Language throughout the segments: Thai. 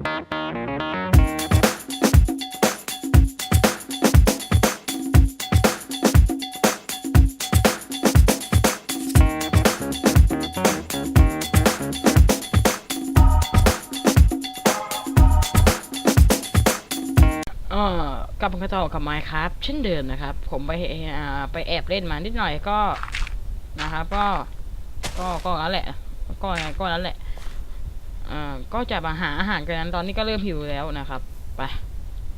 กลับมาต่อกับไมค์ครับเช่นเดิมนะครับ ผมไปไปแอบเล่นมานิดหน่อยก็นะครับ ก็ก็ก็นั่นแหละ ก็ก็นั่นแหละ อ่าก็จะมาหาอาหารกันนั้นตอนนี้ก็เริ่มหิวแล้วนะครับ ไป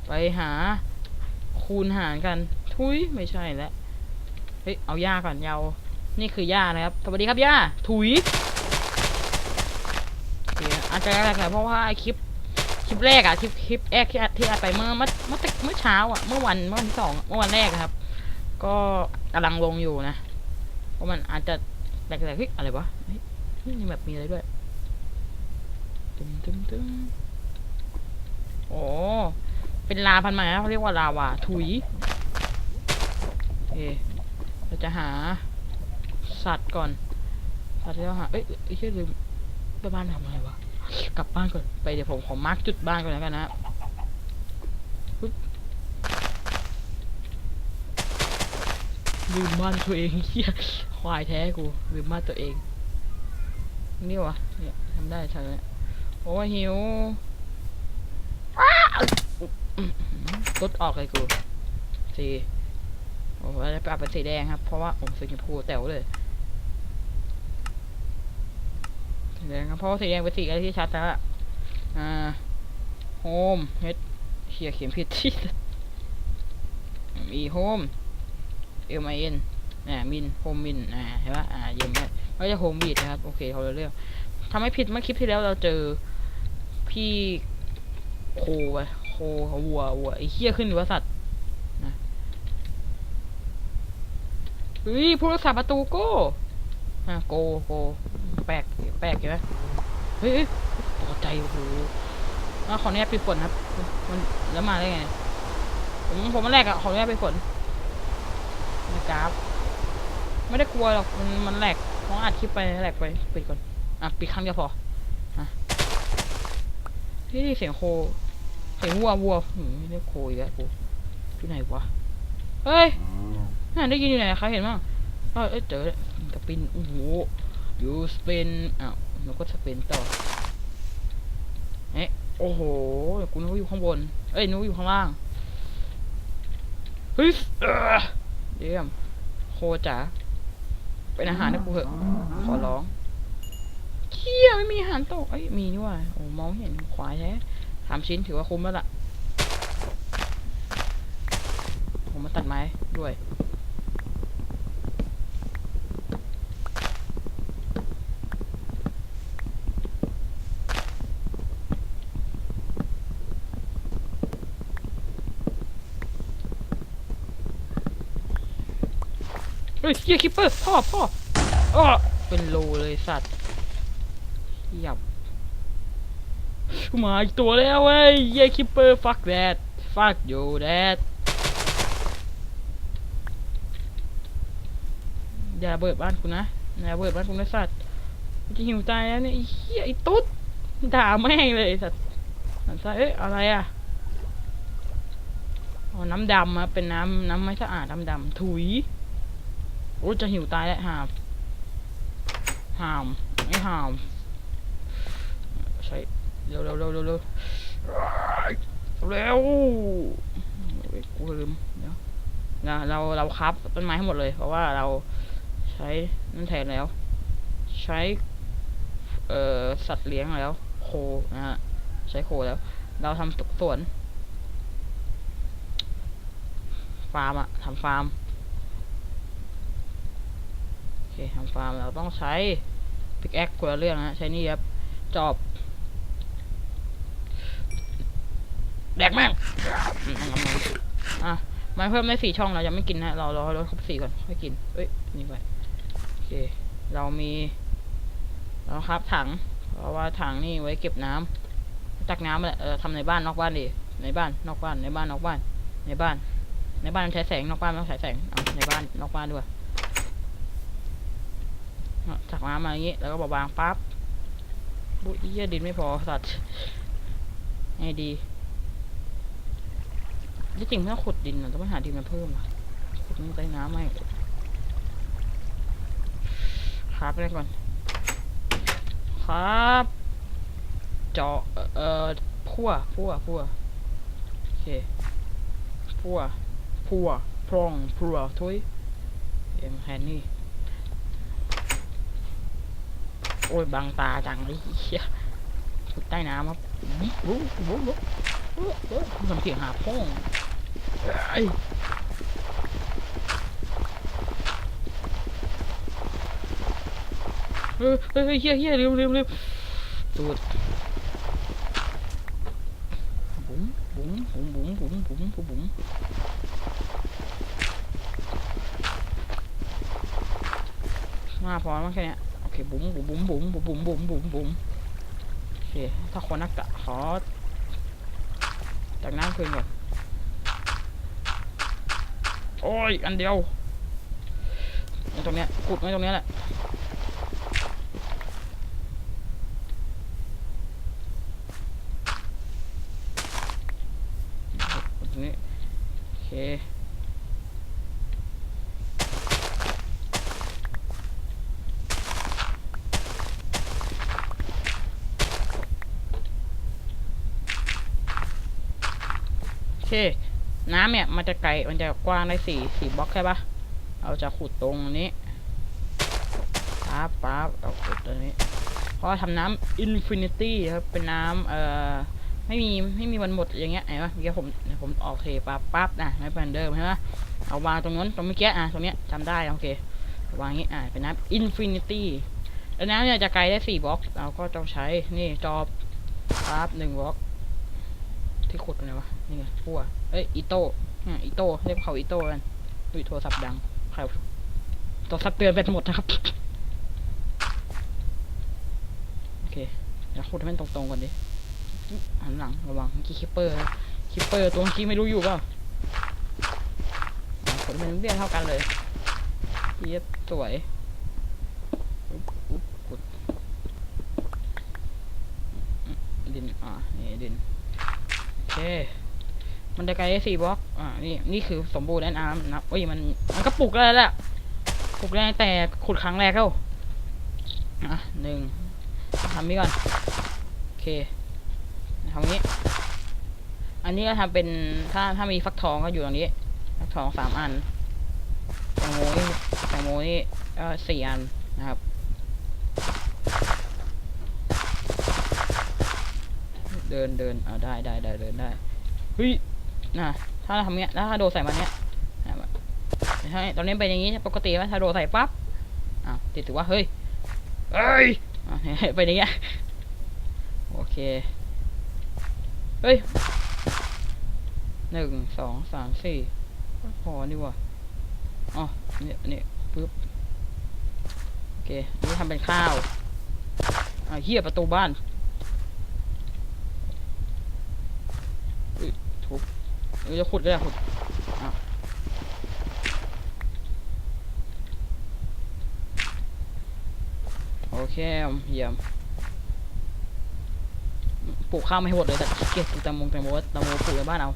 ไปหาคูณหารกัน ทุยไม่ใช่แล้วเฮ้ยเอาหญ้าก่อนยาวนี่คือหญ้านะครับ สวัสดีครับหญ้าถุยอาจจะแรกๆหน่อยเพราะว่าไอคลิปคลิปแรกอะคลิปคลิปแรกที่ที่อัดไปเมื่อเมื่อเมื่อเมื่อเช้าอะเมื่อวันเมื่อวันที่สองเมื่อวันแรกอะครับ ก็กำลังลงอยู่นะเพราะมันอาจจะแปลกๆเฮ้ยอะไรวะนี่แบบมีอะไรด้วย ตึมตึมตึมโอ้เป็นลาพันธุ์ใหม่นะเขาเรียกว่าลาวาถุยโอเคเราจะหา สัตว์ก่อน สัตว์ที่เราหา เอ้ยไอ้เชื่อลืมไปบ้านทำอะไรวะ กลับบ้านก่อน ไปเดี๋ยวผมขอมาร์กจุดบ้านก่อนแล้วกันนะปึ๊บลืมบ้านตัวเองเฮียควายแท้กูลืมบ้านตัวเอง นี่วะเนี่ยทำได้ใช่ไหม โอ้หิวอ้าวรถออกเลยกูสีโอ้โหแล้วปเอาเป็นสีแดงครับ เพราะว่าผมสีชมพูแต๋วเลยสีแดงครับเพราะาสีแดงเป็นสีอะไรที่ชัดแล้วอะอ่าโฮมเฮดเชียเขียนผิดที่มีโฮมเอลไมเอ็นอ่ามินโฮมมินอ่าเห็นปะอ่าเยี่ยมเลยก็จะโฮมบีดนะครับ โอเคเขาเลยเรื่องทำให้ผิดเมื่อคลิปที่แล้วเราเจอ พี่โคไปโควัววัวไอ้เหี้ยขึ้นหรือว่าสัตว์นะเฮ้ยผู้รักษาประตูโก้อะโกโกแปลกแปลกใช่ไหมเฮ้ยเฮ้ยตกใจโอ้โหอะขออนุญาตปิดฝนครับ มันแล้วมาได้ไง ผมผมมันแรกอะขออนุญาตปิดฝนนะครับไม่ได้กลัวหรอกมันมันแหลกเพราะอัดคลิปไปแหลกไปปิดก่อน อะ ปิดครั้งเดียวพอ เฮ้ยเสียงโค เสียงวัววัวหืมไม่โคอีกแล้วกูที่ไหนวะเฮ้ยน่าได้ยินอยู่ไหนใครเห็นบ้างเอ้ยเอ้ยเจอแล้วสปินโอ้โหอยู่สปินอ้าวเราก็สเปนต่อเอ๊ะโอ้โหกูนึกว่าอยู่ข้างบน เอ้ยนึกว่าอยู่ข้างล่างเฮ้ยเอ้อเยี่ยมโคจ๋าเป็นอาหารให้กูเหอะขอร้อง เชี่ยไม่มีหารตกเอ้ยมีนี่ว่าโอ้มองไม่เห็นควายแท้สามชิ้นถือว่าคุ้มแล้วล่ะผมมาตัดไม้ด้วยเฮ้ยเฮียคิปเปอร์พ่อพ่ออ้อเป็นโลเลยสัตว์ เหียบมาอีกตัวแล้วเว้ยเยคิปเปอร์ fuck that fuck you that อย่าเบิดบ้านกูนะอย่าเบิดบ้านกูนะสัตว์กูจะหิวตายแล้วเนี่ยไอ้เฮียไอ้ตุ๊ดด่าแม่งเลยสัตว์สัตว์เอ้ยอะไรอะอ๋อน้ำดำอะเป็นน้ำน้ำไม่สะอาดน้ำดำถุยโอ้จะหิวตายแล้วหามหามไม่หาม ใช้เร็วเร็วเร็วเร็วเร็วเร็วเฮ้ยกูลืมเดี๋ยวนะเราเราครับต้นไม้ให้หมดเลย เพราะว่าเราใช้นั่นแทนแล้ว ใช้เอ่อสัตว์เลี้ยงแล้ว โคนะฮะใช้โคแล้ว เราทำสวน ฟาร์มอะทำฟาร์มโอเคทำฟาร์มเราต้องใช้พิกแอคคนละเรื่องนะใช้นี่ครับจอบ แดกแม่งอะมาเพิ่มได้สี่ช่องเรายังไม่กินนะเรารอให้รถครบสี่ก่อนค่อยกินเอ้ยนี่ไปโอเค เรามีเราครับถัง เพราะว่าถังนี่ไว้เก็บน้ำตักน้ำแหละเออทำในบ้านนอกบ้านดิในบ้านนอกบ้านในบ้านนอกบ้าน ในบ้าน ในบ้านใช้แสงนอกบ้านไม่ต้องใช้แสงเอาในบ้านนอกบ้านด้วยจากน้ำมาอย่างนี้แล้วก็วางปั๊บบุ้ยเหี้ยดินไม่พอสัตว์ไงดี ที่จริงไม่ต้อขุดดินนะต้องไปหาดินมาเพิ่มอะขุดลงใต้น้ำไม่ครับไปก่อน ครับ เจาะเอ่อพั่วพั่วพั่วโอเคพั่วพั่วพรองพั่วทุยเอ็มแฮนนี่ โอ้ยบังตาจังเลยเฮียขุดใต้น้ำครับบุ๊บบุ๊บบุ๊บบุ๊บบุ๊บทำเสียงหาพ่อง ไอ้ยเฮ้ยเฮ้ยเฮียเฮียเร็วเร็วเร็วตูดบุ๋มบุ๋มบุ๋มบุ๋มบุ๋มบุ๋มบุ๋มบุ๋มมาพอมั้งแค่เนี้ยโอเคบุ๋มบุ๋มบุ๋มบุ๋มบุ๋มบุ๋มบุ๋มบุ๋มโอเคถ้าคนนักกะขอจากน้ำคืนก่อน โอ้ย อันเดียวตรงเนี้ยขุดไว้ตรงเนี้ยแหละตรงนี้โอเคโอเค น้ำเนี่ย มันจะไกลมันจะกว้างได้สี่สี่บล็อกใช่ปะเราจะขุดตรงนี้ปั๊บปั๊บเอาขุดตรงนี้ เพราะทำน้ำอินฟินิตี้ครับ เป็นน้ำเอ่อไม่มีไม่มีวันหมดอย่างเงี้ยเห็นปะเมื่อกี้ผมเดี๋ยวผมออกเทปั๊บปั๊บนะไม่เป็นเดิมใช่ปะเอาวางตรงนั้นตรงเมื่อกี้อะตรงเนี้ยจำได้โอเควางอย่างงี้อะเป็นน้ำอินฟินิตี้แล้วน้ำเนี่ยจะไกลได้สี่บล็อกเราก็ต้องใช้นี่จอบปั๊บหนึ่งบล็อก ที่ขุดอะไรวะนี่ไงพั่ว เอ้ยอีโต้อะอีโต้เรียกเขาอีโต้กันอุ้ยโทรศัพท์ดังใครโทรศัพท์เตือนไปหมดนะครับ โอเคเดี๋ยวขุดให้มันตรงๆก่อนดิหันหลังระวังเมื่อกี้คิปเปอร์คิปเปอร์ตัวเมื่อกี้ไม่รู้อยู่เปล่าอะขุดให้มันเรียงเท่ากันเลยเย็บสวยขุดดินอ่านี่ดินโอเค มันจะไกลได้สี่บล็อก อ่า นี่ นี่คือสมบูรณ์แน่นอนนะเอ้ย มัน มันก็ปลูกแล้วแหละปลูกได้แต่ขุดครั้งแรกแล้วอะหนึ่งทำนี้ก่อน โอเคทำนี้ อันนี้ก็ทำเป็น ถ้า ถ้ามีฟักทองก็อยู่ตรงนี้ ฟักทองสามอันแตงโมนี่แตงโมนี่ก็สี่อันนะครับเดินเดินอ่าได้ได้ได้เดินได้เฮ้ย นะถ้าเราทำเงี้ยแล้วถ้าโดใส่มันเนี้ยอะแบบใช่ตอนนี้เป็นอย่างงี้ปกติว่าถ้าโดใส่ปั๊บอ้าวติดถือว่าเฮ้ยเอ้ยอะเป็นอย่างเงี้ยโอเคเฮ้ยหนึ่งสองสามสี่พอนี่วะอ๋อเนี่ยเนี่ยปึ๊บโอเคนี่ทำเป็นข้าวอ่าเฮียประตูบ้าน ทุบ เออจะขุดก็ได้ขุดอโอเคเยี่ยมปลูกข้าวไม่หมดเลยแต่เกียจปลูกแตงโมแตงโมแตงโมปลูกในบ้านเอา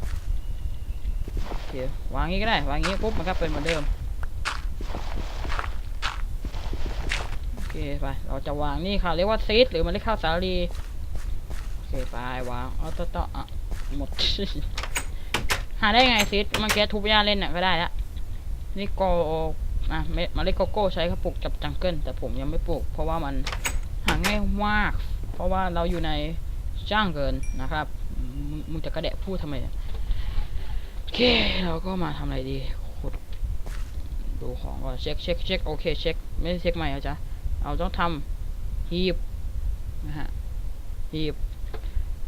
โอเควางงี้ก็ได้วางงี้ปุ๊บมันก็เป็นเหมือนเดิมโอเคไปเราจะวางนี่ค่ะเรียกว่าซีดหรือมันเรียกข้าวสาลีโอเคไปวางเอาต่อต่ออะหมดาได้ไงซิดมื่อกี้ทุบหญ้าเล่นน่ะก็ได้ละนี่โกอะเมล็ดโกโก้ใช้กระปุกจับจังเกิลแต่ผมยังไม่ปลูก เพราะว่ามันหาง่ายมาก เพราะว่าเราอยู่ในจ้างเกินนะครับมึงมึงจะกระแดะพูดทำไมโอเคเราก็มาทำอะไรดีขุดดูของก่อนเช็คเช็คเช็คโอเคเช็คไม่ได้เช็คใหม่เอาจ้ะเอาต้องทำฮีบนะฮะฮีบ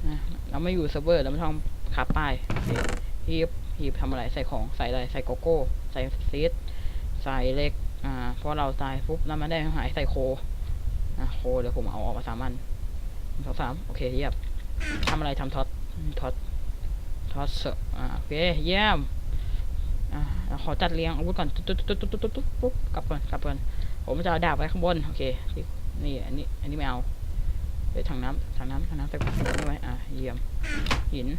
นะเราไม่อยู่เซิร์ฟเวอร์เราไม่ต้องขับป้ายโอเค หีบหีบทำอะไรใส่ของใส่อะไรใส่โกโก้ ใส่ซีดใส่เล็ก อ่าเพราะเราตายปุ๊บแล้วมันได้หายใส่โคอะโคเดี๋ยวผมเอาออกมาสามอันสองสามโอเคเยี่ยมทำอะไรทำท็อตท็อตท็อตเสอะอ่าโอเคเยี่ยมอ่าขอจัดเรียงอาวุธก่อนตุ๊ดตุ๊ดตุ๊ดตุ๊ดตุ๊ดตุ๊ดปุ๊บกลับก่อนกลับก่อนผมจะเอาดาบไว้ข้างบนโอเคนี่อันนี้อันนี้ไม่เอาไปถังน้ำถังน้ำถังน้ำใส่ไว้อะเยี่ยมยี่ยมหิน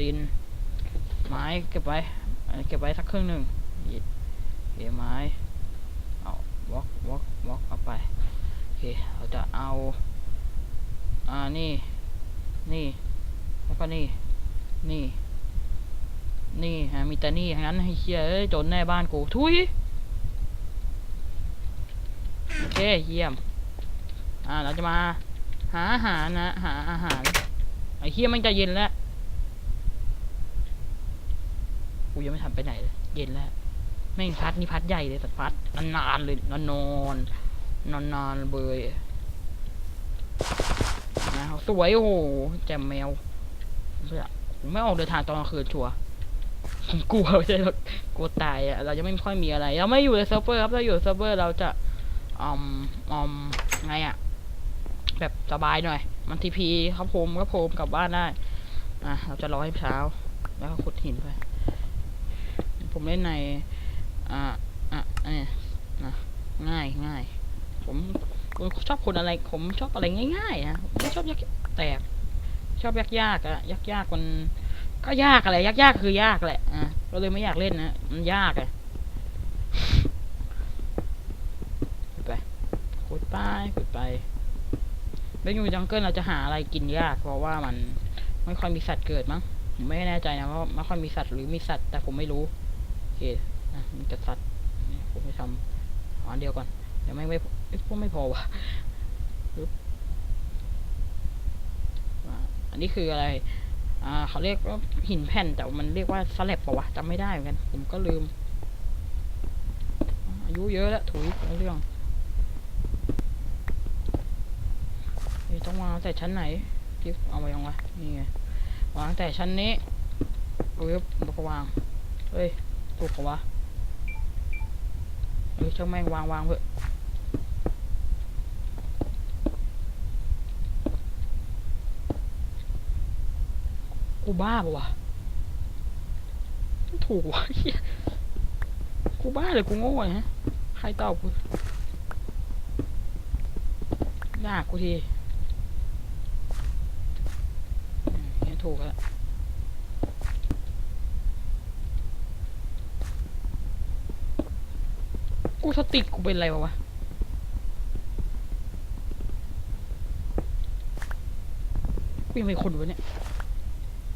ดิน ไม้เก็บไว้เก็บไว้สักครึ่งหนึ่งหยิบโอเคไม้เอาวอกวอกวอกเอาไปโอเคเราจะเอาอ่านี่นี่แล้วก็นี่นี่นี่ฮะมีแต่นี่งั้นให้เชียเอ้ยจนแน่บ้านกูทุยโอเคเยี่ยมอ่าเราจะมาหาอาหารนะหาอาหารไอ้เฮียมันจะเย็นแล้ว กูยังไม่ทันไปไหนเลยเย็นแล้วแม่งพัดนี่พัดใหญ่เลยสัตว์พัดนานๆเลยนอนนอนนอนนอนเบยนะสวยโอ้โหแจมแมวเพื่อไม่ออกเดินทางตอนกลางคืนชัวร์ผมกลัวใช่หรอกกลัวตายอะเราจะไม่ค่อยมีอะไร เราไม่อยู่ในเซิร์ฟเวอร์ครับเราอยู่เซิร์ฟเวอร์เราจะอืมอืมไงอะ แบบสบายหน่อย มันทีพีครับผมครับผมกลับบ้านได้อะเราจะรอให้เช้า แล้วก็ขุดหินไป ผมเล่นใน อ่า อะอันนี้นะง่ายง่ายผมผมชอบคนอะไร ผมชอบอะไรง่ายๆนะผมไม่ชอบยากแตก ชอบยากยากอะยากยากมันก็ยากอะไรยากยากคือยากแหละอะก็เลยไม่อยากเล่นนะมันยากอะขุดไปขุดไปขุดไปเล่นอยู่จังเกิลเราจะหาอะไรกินยาก เพราะว่ามันไม่ค่อยมีสัตว์เกิดมั้งผมไม่แน่ใจนะว่าไม่ค่อยมีสัตว์หรือมีสัตว์แต่ผมไม่รู้ เคนะมันจะสัตว์นี่ผมไปทำอันเดียวก่อนเดี๋ยวไม่ไม่พวกไม่พอวะอันนี้คืออะไรอ่าเขาเรียกว่าหินแผ่นแต่มันเรียกว่าสแลบปะวะจำไม่ได้เหมือนกัน ผมก็ลืม อายุเยอะแล้วถุยเอาเรื่องต้องวางแต่ชั้นไหนที่เอาไว้ยังวะนี่ไงวางแต่ชั้นนี้ปึ๊บแล้วก็วางเฮ้ย ถูกปะวะเฮ้ยช่างแม่งวางวางเถอะกูบ้าปะวะถูกวะเหี้ยกูบ้าเลยกูโง่เลยฮะใครตอบกูยากกูทีเนี่ยถูกแล้ว กูสติกกูเป็นอะไรวะวะกูยังเป็นคนวะเนี่ย